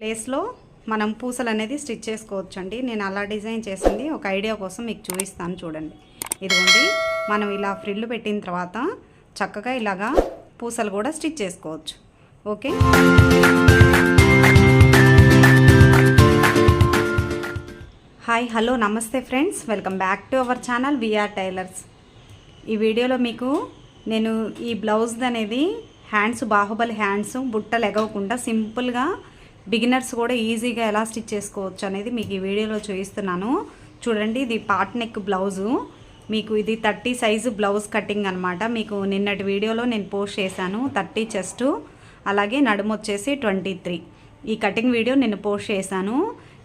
ప్లేస్లో మనం పూసలు అనేది స్టిచ్ చేసుకోవచ్చు అండి నేను అలా డిజైన్ చేసింది. ఒక ఐడియా కోసం మీకు చూపిస్తాను చూడండి. ఇదిగోండి మనం ఇలా ఫ్రిల్లు పెట్టిన తర్వాత చక్కగా ఇలాగా పూసలు కూడా స్టిచ్ చేసుకోవచ్చు. ఓకే? హాయ్ హలో నమస్తే friends. Welcome back to our channel VR tailors. ఈ వీడియోలో మీకు నేను ఈ బ్లౌజ్ అనేది హ్యాండ్స్ బాహుబలి హ్యాండ్స్ బుట్టలు ఎగవకుండా సింపుల్గా బిగినర్స్ కూడా ఈజీగా ఎలా స్టిచ్ చేసుకోవచ్చు అనేది మీకు ఈ వీడియోలో చూపిస్తున్నాను. చూడండి ఇది పాట్ నెక్ బ్లౌజు. మీకు ఇది థర్టీ సైజు బ్లౌజ్ కటింగ్ అనమాట మీకు నిన్నటి వీడియోలో నేను పోస్ట్ చేశాను థర్టీ చెస్ట్. అలాగే నడుము వచ్చేసి ట్వంటీ త్రీ. ఈ కటింగ్ వీడియో నేను పోస్ట్ చేశాను.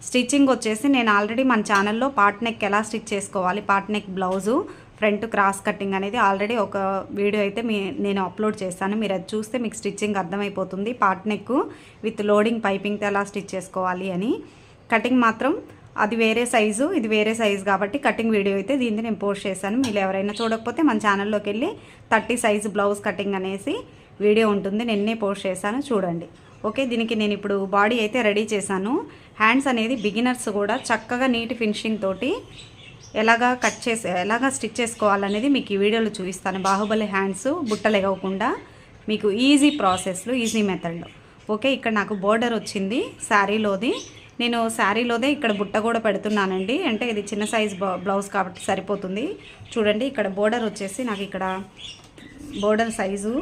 స్టిచ్చింగ్ వచ్చేసి నేను ఆల్రెడీ మన ఛానల్లో పాట్ నెక్ ఎలా స్టిచ్ చేసుకోవాలి pot neck blouse. Front cross cutting అనేది ఆల్రెడీ ఒక వీడియో అయితే మీ నేను అప్లోడ్ చేస్తాను మీరు అది చూస్తే మీకు స్టిచ్చింగ్ అర్థమైపోతుంది. పార్ట్ నెక్ విత్ లోడింగ్ పైపింగ్తో ఎలా స్టిచ్ చేసుకోవాలి అని. కటింగ్ మాత్రం అది వేరే సైజు ఇది వేరే సైజు కాబట్టి కటింగ్ వీడియో అయితే దీన్ని నేను పోస్ట్ చేశాను. మీరు ఎవరైనా చూడకపోతే మన ఛానల్లోకి వెళ్ళి థర్టీ సైజు బ్లౌజ్ కటింగ్ అనేసి వీడియో ఉంటుంది. నిన్నే పోస్ట్ చేశాను. చూడండి. ఓకే దీనికి నేను ఇప్పుడు బాడీ అయితే రెడీ చేశాను. హ్యాండ్స్ అనేది బిగినర్స్ కూడా చక్కగా నీట్ ఫినిషింగ్ తోటి ఎలాగా కట్ చేసి ఎలాగా స్టిచ్ చేసుకోవాలనేది మీకు ఈ వీడియోలో చూపిస్తాను. బాహుబలి హ్యాండ్స్ బుట్టలెగవకుండా మీకు ఈజీ ప్రాసెస్లో ఈజీ మెథడ్లో. ఓకే ఇక్కడ నాకు బోర్డర్ వచ్చింది శారీలోది. నేను శారీలోదే ఇక్కడ బుట్ట కూడా పెడుతున్నానండి. అంటే ఇది చిన్న సైజ్ బ్లౌజ్ కాబట్టి సరిపోతుంది. చూడండి ఇక్కడ బోర్డర్ వచ్చేసి నాకు ఇక్కడ బోర్డర్ సైజు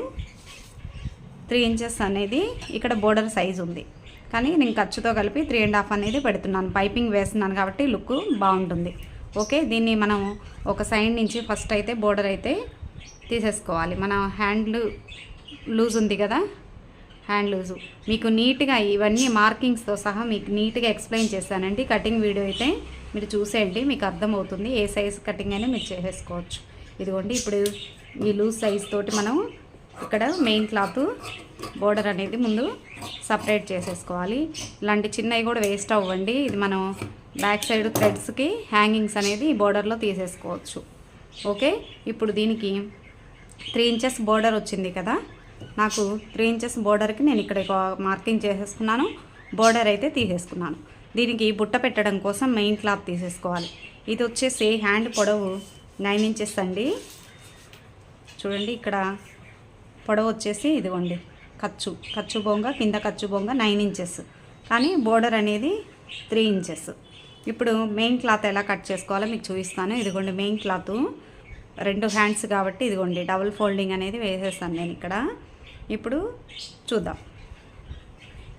త్రీ ఇంచెస్ అనేది ఇక్కడ బోర్డర్ సైజ్ ఉంది. కానీ నేను ఖర్చుతో కలిపి త్రీ అండ్ హాఫ్ అనేది పెడుతున్నాను. పైపింగ్ వేస్తున్నాను కాబట్టి లుక్ బాగుంటుంది. ఓకే దీన్ని మనం ఒక సైడ్ నుంచి ఫస్ట్ అయితే బోర్డర్ అయితే తీసేసుకోవాలి. మన హ్యాండ్ లూజ్ ఉంది కదా? Hand loose. మీకు నీట్గా ఇవన్నీ మార్కింగ్స్తో సహా మీకు నీట్గా ఎక్స్ప్లెయిన్ చేశానండి. కటింగ్ వీడియో అయితే మీరు చూసేయండి మీకు అర్థమవుతుంది. ఏ సైజ్ కటింగ్ అయినా మీరు చేసేసుకోవచ్చు. ఇదిగోండి ఇప్పుడు ఈ లూజ్ సైజ్ తోటి మనం ఇక్కడ మెయిన్ క్లాత్ బోర్డర్ అనేది ముందు సపరేట్ చేసేసుకోవాలి. ఇలాంటి చిన్నవి కూడా వేస్ట్ అవ్వండి. ఇది మనం బ్యాక్ సైడ్ థ్రెడ్స్కి హ్యాంగింగ్స్ అనేది ఈ బోర్డర్లో తీసేసుకోవచ్చు. ఓకే? ఇప్పుడు దీనికి త్రీ ఇంచెస్ బోర్డర్ వచ్చింది కదా? నాకు త్రీ ఇంచెస్ బోర్డర్కి నేను ఇక్కడ మార్కింగ్ చేసేసుకున్నాను. బోర్డర్ అయితే తీసేసుకున్నాను. దీనికి బుట్ట పెట్టడం కోసం మెయిన్ క్లాత్ తీసేసుకోవాలి. ఇది వచ్చేసి హ్యాండ్ పొడవు నైన్ ఇంచెస్ అండి. చూడండి ఇక్కడ పొడవు వచ్చేసి ఇదిగోండి. ఖర్చు ఖర్చు బొంగ కింద ఖర్చు బొంగ నైన్ ఇంచెస్. కానీ బోర్డర్ అనేది త్రీ ఇంచెస్. ఇప్పుడు మెయిన్ క్లాత్ ఎలా కట్ చేసుకోవాలో మీకు చూపిస్తాను. ఇదిగోండి మెయిన్ క్లాత్ రెండు హ్యాండ్స్ కాబట్టి ఇదిగోండి డబుల్ ఫోల్డింగ్ అనేది వేసేస్తాను నేను ఇక్కడ. ఇప్పుడు చూద్దాం.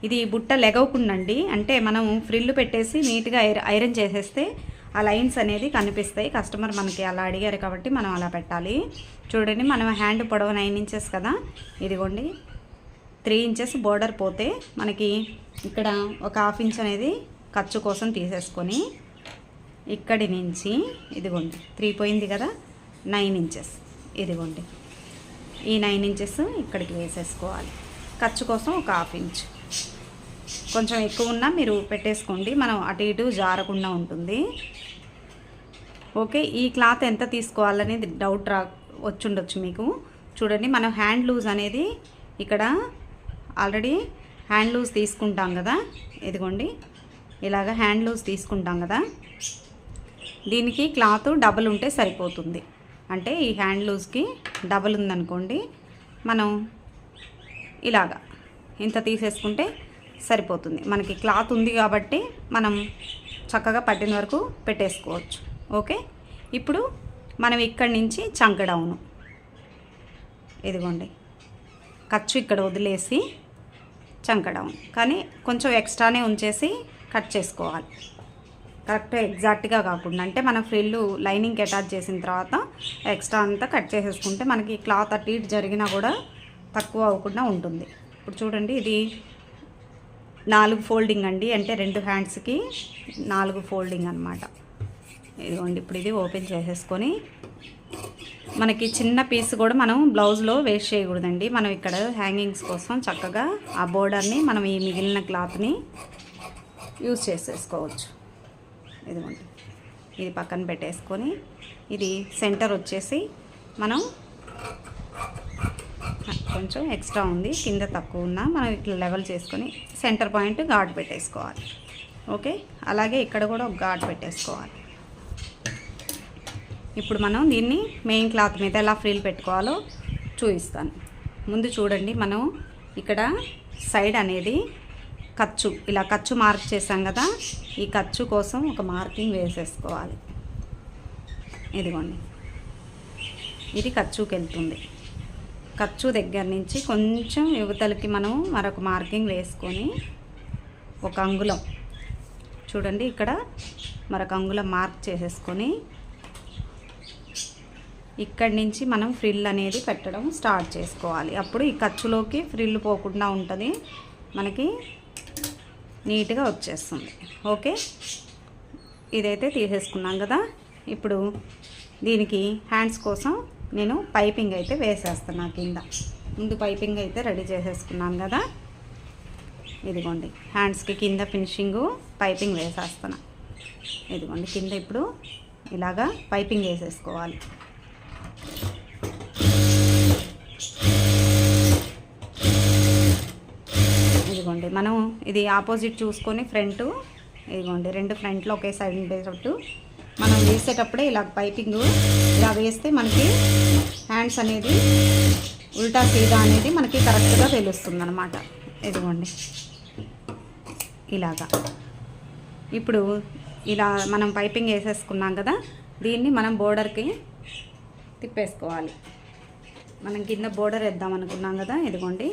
ఇది బుట్ట లెగవకుండండి. అంటే మనం ఫ్రిల్లు పెట్టేసి నీట్గా ఐరన్ చేసేస్తే ఆ లైన్స్ అనేది కనిపిస్తాయి. కస్టమర్ మనకి అలా అడిగారు కాబట్టి మనం అలా పెట్టాలి. చూడండి మనం హ్యాండ్ పొడవు నైన్ ఇంచెస్ కదా. ఇదిగోండి త్రీ ఇంచెస్ బోర్డర్ పోతే మనకి ఇక్కడ ఒక హాఫ్ ఇంచ్ అనేది ఖర్చు కోసం తీసేసుకొని ఇక్కడి నుంచి ఇదిగోండి త్రీ పోయింది కదా నైన్ ఇంచెస్. ఇదిగోండి ఈ నైన్ ఇంచెస్ ఇక్కడికి వేసేసుకోవాలి. ఖర్చు కోసం ఒక హాఫ్ ఇంచ్. కొంచెం ఎక్కువ ఉన్నా మీరు పెట్టేసుకోండి మనం అటు ఇటు జారకుండా ఉంటుంది. ఓకే ఈ క్లాత్ ఎంత తీసుకోవాలనేది డౌట్ రా వచ్చుండొచ్చు మీకు. చూడండి మనం హ్యాండ్ లూజ్ అనేది ఇక్కడ ఆల్రెడీ హ్యాండ్ లూజ్ తీసుకుంటాం కదా. ఇదిగోండి ఇలాగ హ్యాండ్ లూజ్ తీసుకుంటాం కదా. దీనికి క్లాత్ డబల్ ఉంటే సరిపోతుంది. అంటే ఈ హ్యాండ్ లూజ్కి డబల్ ఉందనుకోండి మనం ఇలాగా ఇంత తీసేసుకుంటే సరిపోతుంది. మనకి క్లాత్ ఉంది కాబట్టి మనం చక్కగా పట్టిన వరకు పెట్టేసుకోవచ్చు. ఓకే? ఇప్పుడు మనం ఇక్కడి నుంచి చంక డౌను ఇదిగోండి. ఖర్చు ఇక్కడ వదిలేసి చంక డౌన్ కానీ కొంచెం ఎక్స్ట్రానే ఉంచేసి కట్ చేసుకోవాలి. కరెక్ట్ ఎగ్జాక్ట్గా కాకుండా అంటే మనం ఫ్రిల్లు లైనింగ్కి అటాచ్ చేసిన తర్వాత ఎక్స్ట్రా అంతా కట్ చేసేసుకుంటే మనకి క్లాత్ అటు ఇటు జరిగినా కూడా తక్కువ అవ్వకుండా ఉంటుంది. ఇప్పుడు చూడండి ఇది నాలుగు ఫోల్డింగ్ అండి. అంటే రెండు హ్యాండ్స్కి నాలుగు ఫోల్డింగ్ అనమాట ఇదిగోండి ఇప్పుడు ఇది ఓపెన్ చేసేసుకొని మనకి చిన్న పీస్ కూడా మనం బ్లౌజ్లో వేస్ట్ చేయకూడదండి. మనం ఇక్కడ హ్యాంగింగ్స్ కోసం చక్కగా ఆ బోర్డర్ని మనం ఈ మిగిలిన క్లాత్ని యూజ్ చేసేసుకోవచ్చు. ఇదిగోండి. ఇది పక్కన పెట్టేసుకొని ఇది సెంటర్ వచ్చేసి మనం కొంచెం ఎక్స్ట్రా ఉంది కింద తక్కువ ఉన్నా మనం ఇట్లా లెవెల్ చేసుకొని సెంటర్ పాయింట్ ఘాట్ పెట్టేసుకోవాలి. ఓకే? అలాగే ఇక్కడ కూడా ఒక ఘాట్ పెట్టేసుకోవాలి. ఇప్పుడు మనం దీన్ని మెయిన్ క్లాత్ మీద ఎలా ఫ్రీల్ పెట్టుకోవాలో చూపిస్తాను. ముందు చూడండి మనం ఇక్కడ సైడ్ అనేది ఖర్చు ఇలా ఖర్చు మార్క్ చేసాం కదా ఈ ఖర్చు కోసం ఒక మార్కింగ్ వేసేసుకోవాలి. ఇదిగోండి. ఇది ఖర్చుకి వెళ్తుంది ఖర్చు దగ్గర నుంచి కొంచెం యువతలకి మనం మరొక మార్కింగ్ వేసుకొని ఒక అంగుళం చూడండి ఇక్కడ మరొక అంగుళం మార్క్ చేసేసుకొని ఇక్కడి నుంచి మనం ఫ్రిల్ అనేది పెట్టడం స్టార్ట్ చేసుకోవాలి. అప్పుడు ఈ ఖర్చులోకి ఫ్రిల్ పోకుండా ఉంటుంది. మనకి నీట్గా వచ్చేస్తుంది. ఓకే? ఇదైతే తీసేసుకున్నాం కదా. ఇప్పుడు దీనికి హ్యాండ్స్ కోసం నేను పైపింగ్ అయితే వేసేస్తున్నా కింద. ముందు పైపింగ్ అయితే రెడీ చేసేసుకున్నాను కదా. ఇదిగోండి. హ్యాండ్స్కి కింద ఫినిషింగు పైపింగ్ వేసేస్తున్నా. ఇదిగోండి కింద ఇప్పుడు ఇలాగా పైపింగ్ వేసేసుకోవాలి. ఇదిగోండి మనం ఇది ఆపోజిట్ చూసుకొని ఫ్రంట్ ఇదిగోండి రెండు ఫ్రంట్లో ఒకే సైడ్ ఉండేటట్టు మనం వేసేటప్పుడే ఇలా పైపింగ్ ఇలా వేస్తే మనకి హ్యాండ్స్ అనేది ఉల్టా సీదా అనేది మనకి కరెక్ట్గా తెలుస్తుంది అనమాట ఇదిగోండి. ఇలాగా. ఇప్పుడు ఇలా మనం పైపింగ్ వేసేసుకున్నాం కదా దీన్ని మనం బోర్డర్కి తిప్పేసుకోవాలి. మనం కింద బోర్డర్ వేద్దాం అనుకున్నాం కదా ఇదిగోండి.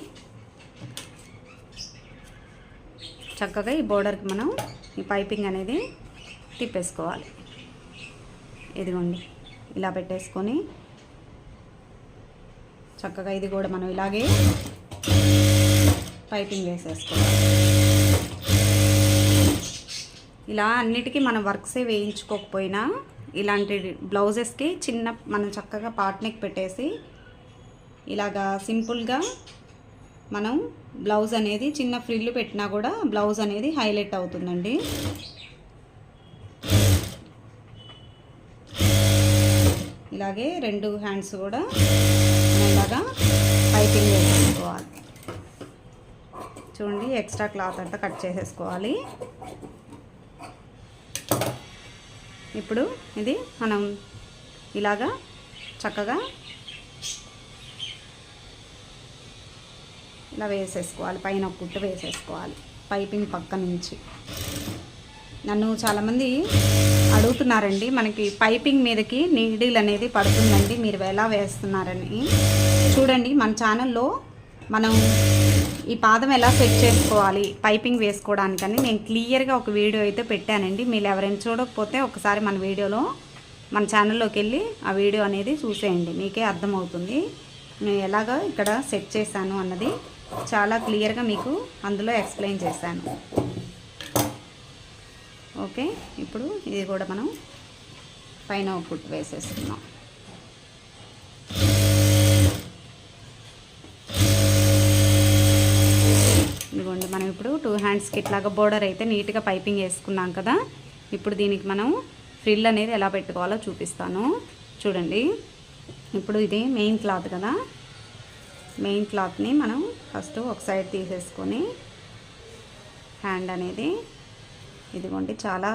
చక్కగా ఈ బోర్డర్కి మనం ఈ పైపింగ్ అనేది తిప్పేసుకోవాలి. ఇదిగోండి ఇలా పెట్టేసుకొని చక్కగా ఇది కూడా మనం ఇలాగే పైపింగ్ వేసేసుకోవాలి. ఇలా అన్నిటికీ మనం వర్క్సే వేయించుకోకపోయినా ఇలాంటి బ్లౌజెస్కి చిన్న మనం చక్కగా పార్ట్నెక్ పెట్టేసి ఇలాగా సింపుల్గా మనం బ్లౌజ్ అనేది చిన్న ఫ్రిల్లు పెట్టినా కూడా బ్లౌజ్ అనేది హైలైట్ అవుతుందండి. ఇలాగే రెండు హ్యాండ్స్ కూడా మనం ఇలాగా పైపింగ్ వేసేసుకోవాలి చూడండి ఎక్స్ట్రా క్లాత్ అంతా కట్ చేసేసుకోవాలి. ఇప్పుడు ఇది మనం ఇలాగా చక్కగా ఇలా వేసేసుకోవాలి పైన ఒక కుట్టు వేసేసుకోవాలి పైపింగ్ పక్క నుంచి. నన్ను చాలామంది అడుగుతున్నారండి మనకి పైపింగ్ మీదకి నీడిల్ అనేది పడుతుందండి మీరు ఎలా వేస్తున్నారని. చూడండి మన ఛానల్లో మనం ఈ పాదం ఎలా సెట్ చేసుకోవాలి పైపింగ్ వేసుకోవడానికని నేను క్లియర్గా ఒక వీడియో అయితే పెట్టానండి. మీరు ఎవరైనా చూడకపోతే ఒకసారి మన వీడియోలో మన ఛానల్లోకి వెళ్ళి ఆ వీడియో అనేది చూసేయండి మీకే అర్థమవుతుంది. నేను ఎలాగ ఇక్కడ సెట్ చేశాను అన్నది. చాలా క్లియర్గా మీకు అందులో ఎక్స్ప్లెయిన్ చేశాను. ఓకే ఇప్పుడు ఇది కూడా మనం పైన ఒక వేసేస్తున్నాం ఇదిగోండి మనం ఇప్పుడు టూ హ్యాండ్స్కి ఇట్లాగా బోర్డర్ అయితే నీట్గా పైపింగ్ వేసుకున్నాం కదా. ఇప్పుడు దీనికి మనం ఫ్రిల్ అనేది ఎలా పెట్టుకోవాలో చూపిస్తాను. చూడండి ఇప్పుడు ఇది మెయిన్ క్లాత్ కదా. మెయిన్ క్లాత్ని మనం ఫస్ట్ ఒక సైడ్ తీసేసుకొని హ్యాండ్ అనేది ఇదిగోండి చాలా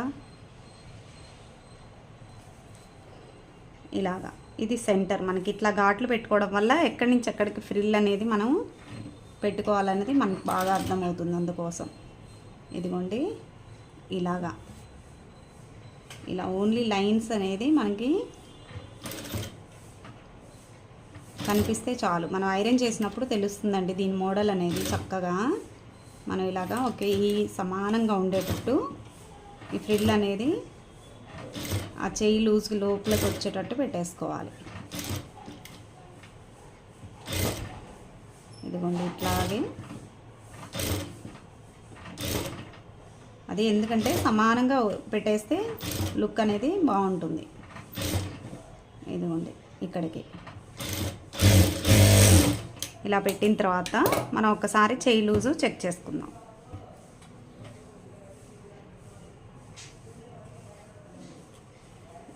ఇలాగా. ఇది సెంటర్ మనకి ఇట్లా ఘాట్లు పెట్టుకోవడం వల్ల ఎక్కడి నుంచి ఎక్కడికి ఫ్రిల్ అనేది మనం పెట్టుకోవాలనేది మనకు బాగా అర్థమవుతుంది అందుకోసం. ఇదిగోండి ఇలాగా. ఇలా ఓన్లీ లైన్స్ అనేది మనకి కనిపిస్తే చాలు. మనం ఐరన్ చేసినప్పుడు తెలుస్తుందండి దీని మోడల్ అనేది చక్కగా. మనం ఇలాగా ఓకే ఈ సమానంగా ఉండేటట్టు ఈ ఫ్రిల్ అనేది ఆ చెయ్యి లూజ్ లోపలికి వచ్చేటట్టు పెట్టేసుకోవాలి. ఇదిగోండి ఇట్లాగే. అది ఎందుకంటే సమానంగా పెట్టేస్తే లుక్ అనేది బాగుంటుంది. ఇదిగోండి ఇక్కడికి. ఇలా పెట్టిన తర్వాత మనం ఒకసారి చేయి లూజు చెక్ చేసుకుందాం.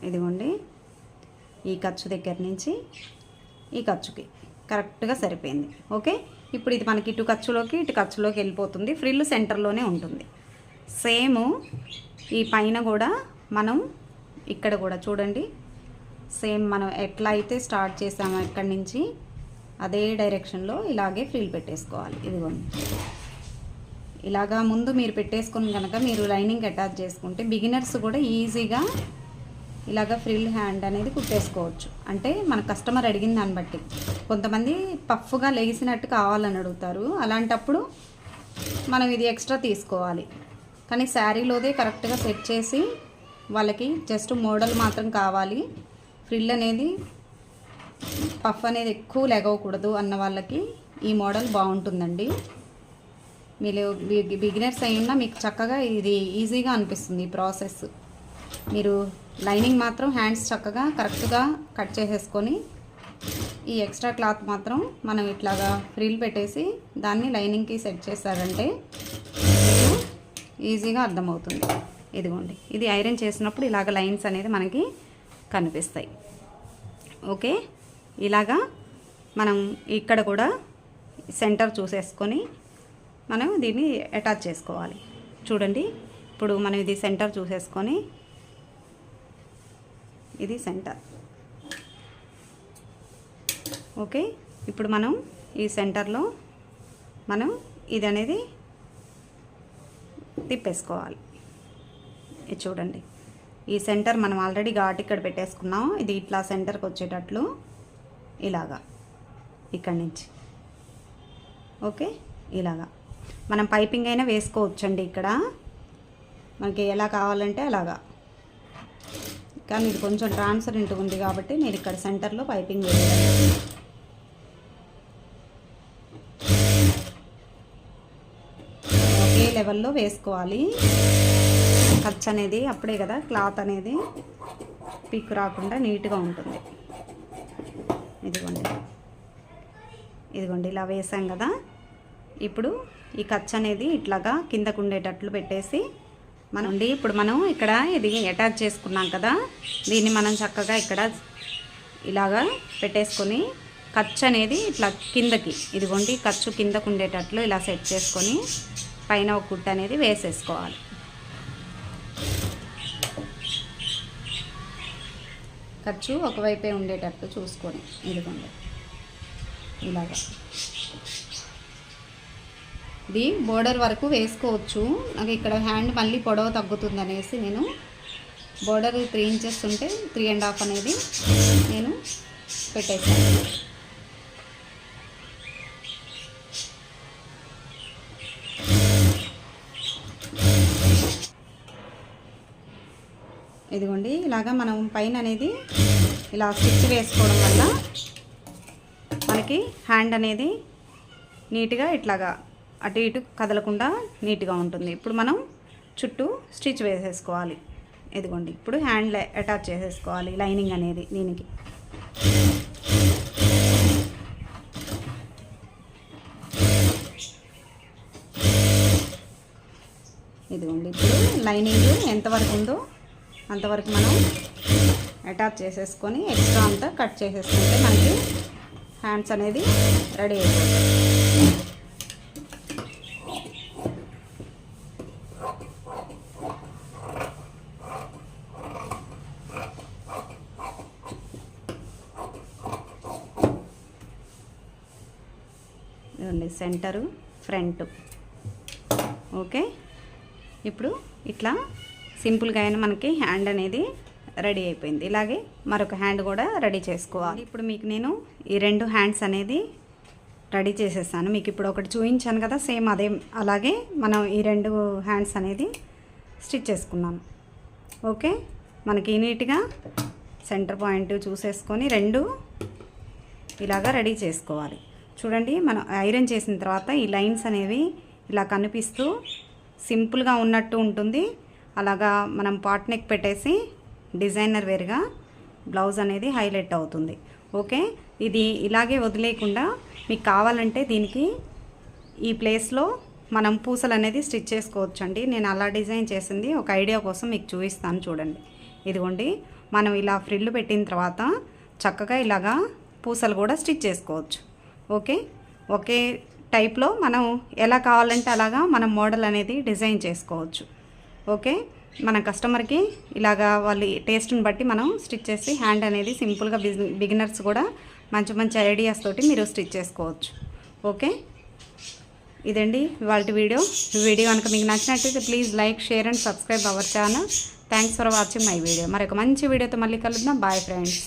ఇదిగోండి. ఈ ఖర్చు దగ్గర నుంచి ఈ ఖర్చుకి కరెక్ట్గా సరిపోయింది. ఓకే? ఇప్పుడు ఇది మనకి ఇటు ఖర్చులోకి ఇటు ఖర్చులోకి వెళ్ళిపోతుంది. ఫ్రిల్ సెంటర్లోనే ఉంటుంది. సేమ్ ఈ పైన కూడా మనం ఇక్కడ కూడా చూడండి. సేమ్ మనం ఎట్లా అయితే స్టార్ట్ చేసామో ఇక్కడి నుంచి అదే డైరెక్షన్లో ఇలాగే ఫ్రిల్ పెట్టేసుకోవాలి. ఇదిగోండి. ఇలాగా ముందు మీరు పెట్టేసుకుని కనుక మీరు లైనింగ్ అటాచ్ చేసుకుంటే బిగినర్స్ కూడా ఈజీగా ఇలాగ ఫ్రిల్ హ్యాండ్ అనేది కుట్టేసుకోవచ్చు. అంటే మన కస్టమర్ అడిగిన దాన్ని బట్టి. కొంతమంది పఫ్గా లేచినట్టు కావాలని అడుగుతారు. అలాంటప్పుడు మనం ఇది ఎక్స్ట్రా తీసుకోవాలి. కానీ శారీలోదే కరెక్ట్గా సెట్ చేసి వాళ్ళకి జస్ట్ మోడల్ మాత్రం కావాలి. ఫ్రిల్ అనేది పఫ్ అనేది ఎక్కువ లెగవకూడదు అన్న వాళ్ళకి ఈ మోడల్ బాగుంటుందండి. మీరు బిగినర్స్ అయి ఉన్నా మీకు చక్కగా ఇది ఈజీగా అనిపిస్తుంది ఈ ప్రాసెస్. మీరు లైనింగ్ మాత్రం హ్యాండ్స్ చక్కగా కరెక్ట్గా కట్ చేసేసుకొని ఈ ఎక్స్ట్రా క్లాత్ మాత్రం మనం ఇట్లాగా ఫ్రిల్ పెట్టేసి దాన్ని లైనింగ్కి సెట్ చేశారంటే ఈజీగా అర్థమవుతుంది. ఇదిగోండి ఇది ఐరన్ చేసినప్పుడు ఇలాగ లైన్స్ అనేది మనకి కనిపిస్తాయి. ఓకే? ఇలాగా మనం ఇక్కడ కూడా సెంటర్ చూసేసుకొని మనం దీన్ని అటాచ్ చేసుకోవాలి. చూడండి ఇప్పుడు మనం ఇది సెంటర్ చూసేసుకొని ఇది సెంటర్. ఓకే ఇప్పుడు మనం ఈ సెంటర్లో మనం ఇది అనేది తిప్పేసుకోవాలి. ఇది చూడండి ఈ సెంటర్ మనం ఆల్రెడీ ఘాట్ ఇక్కడ పెట్టేసుకున్నాం. ఇది ఇట్లా సెంటర్కి వచ్చేటట్లు. ఇలాగా ఇక్కడి నుంచి. ఓకే? ఇలాగా. మనం పైపింగ్ అయినా వేసుకోవచ్చండి ఇక్కడ. మనకి ఎలా కావాలంటే అలాగా. కానీ ఇది కొంచెం ట్రాన్స్పరెంట్ ఉంది కాబట్టి నేను ఇక్కడ సెంటర్లో పైపింగ్ వేయాలి ఒకే లెవెల్లో వేసుకోవాలి. ఖర్చు అనేది అప్పుడే కదా క్లాత్ అనేది పీక్ రాకుండా నీట్గా ఉంటుంది. ఇదిగోండి. ఇదిగోండి ఇలా వేసాం కదా. ఇప్పుడు ఈ ఖర్చు అనేది ఇట్లాగా కిందకు ఉండేటట్లు పెట్టేసి మనం ఇప్పుడు మనం ఇక్కడ ఇది అటాచ్ చేసుకున్నాం కదా. దీన్ని మనం చక్కగా ఇక్కడ ఇలాగా పెట్టేసుకొని ఖర్చు అనేది ఇట్లా కిందకి ఇదిగోండి ఖర్చు కిందకు ఉండేటట్లు ఇలా సెట్ చేసుకొని పైన ఒక కుట్ట అనేది వేసేసుకోవాలి. ఖర్చు ఒకవైపే ఉండేటట్టు చూసుకొని ఇదిగోండి. ఇలాగా. ఇది బోర్డర్ వరకు వేసుకోవచ్చు. నాకు ఇక్కడ హ్యాండ్ మళ్ళీ పొడవ తగ్గుతుంది అనేసి నేను బోర్డర్ త్రీ ఇంచెస్ ఉంటే త్రీ అండ్ హాఫ్ అనేది నేను పెట్టేసాను ఇదిగోండి ఇలాగా మనం పైన అనేది ఇలా స్టిచ్ వేసుకోవడం వల్ల మనకి హ్యాండ్ అనేది నీట్గా ఇట్లాగా అటు ఇటు కదలకుండా నీట్గా ఉంటుంది. ఇప్పుడు మనం చుట్టూ స్టిచ్ వేసేసుకోవాలి. ఇదిగోండి ఇప్పుడు హ్యాండ్ అటాచ్ చేసేసుకోవాలి లైనింగ్ అనేది దీనికి. ఇదిగోండి ఇప్పుడు లైనింగ్ ఎంతవరకు ఉందో అంతవరకు మనం అటాచ్ చేసేసుకొని ఎక్స్ట్రా అంతా కట్ చేసేసుకుంటే మనకి హ్యాండ్స్ అనేది రెడీ అయిపోతుంది. ఇదండి సెంటరు ఫ్రంట్ ఓకే ఇప్పుడు ఇట్లా సింపుల్గా అయినా మనకి హ్యాండ్ అనేది రెడీ అయిపోయింది. ఇలాగే మరొక హ్యాండ్ కూడా రెడీ చేసుకోవాలి. ఇప్పుడు మీకు నేను ఈ రెండు హ్యాండ్స్ అనేది రెడీ చేసేసాను. మీకు ఇప్పుడు ఒకటి చూపించాను కదా సేమ్ అదే అలాగే మనం ఈ రెండు హ్యాండ్స్ అనేది స్టిచ్ చేసుకున్నాను. ఓకే? మనకి నీట్గా సెంటర్ పాయింట్ చూసేసుకొని రెండు ఇలాగా రెడీ చేసుకోవాలి. చూడండి మనం ఐరన్ చేసిన తర్వాత ఈ లైన్స్ అనేవి ఇలా కనిపిస్తూ సింపుల్గా ఉన్నట్టు ఉంటుంది. అలాగా మనం పాట్ నెక్ పెట్టేసి డిజైనర్ వేర్గా బ్లౌజ్ అనేది హైలైట్ అవుతుంది. ఓకే ఇది ఇలాగే వదిలేయకుండా మీకు కావాలంటే దీనికి ఈ ప్లేస్లో మనం పూసలు అనేది స్టిచ్ చేసుకోవచ్చు అండి నేను అలా డిజైన్ చేసింది. ఒక ఐడియా కోసం మీకు చూపిస్తాను చూడండి. ఇదిగోండి. మనం ఇలా ఫ్రిల్లు పెట్టిన తర్వాత చక్కగా ఇలాగా పూసలు కూడా స్టిచ్ చేసుకోవచ్చు. ఓకే ఒకే టైప్లో మనం ఎలా కావాలంటే అలాగా మనం మోడల్ అనేది డిజైన్ చేసుకోవచ్చు. ఓకే? మన కస్టమర్కి ఇలాగా వాళ్ళ టేస్ట్ని బట్టి మనం స్టిచ్ చేసి హ్యాండ్ అనేది సింపుల్గా బిగినర్స్ కూడా మంచి మంచి ఐడియాస్ తోటి మీరు స్టిచ్ చేసుకోవచ్చు. ఓకే? ఇదండి వాళ్ళ వీడియో. వీడియో కనుక మీకు నచ్చినట్లయితే please like share and subscribe our channel. Thanks for watching my video. మరొక మంచి వీడియోతో మళ్ళీ కలుద్దాం. Bye friends.